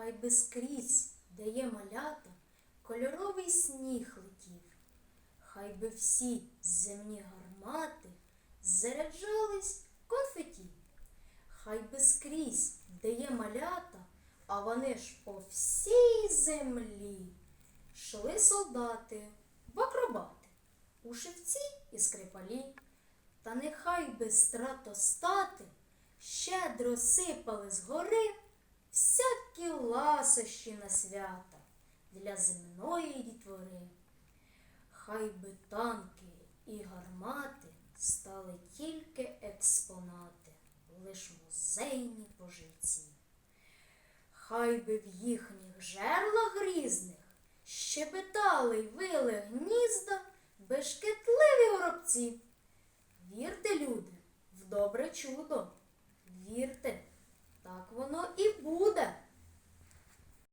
хай би скрізь, де є малята, кольоровий сніг летів, хай би всі земні гармати заряджались конфеті, хай би скрізь, де є малята, а вони ж по всій землі. Шли солдати в акробати, у шевці і скрипалі, та нехай би стратостати щедро сипали згори всякі ласощі на свята для земної дітвори. Хай би танки і гармати стали тільки експонати, лиш музейні поживці. Хай би в їхніх жерлах грізних щебетали й вили гнізда бешкетливі горобці. Вірте, люди, в добре чудо,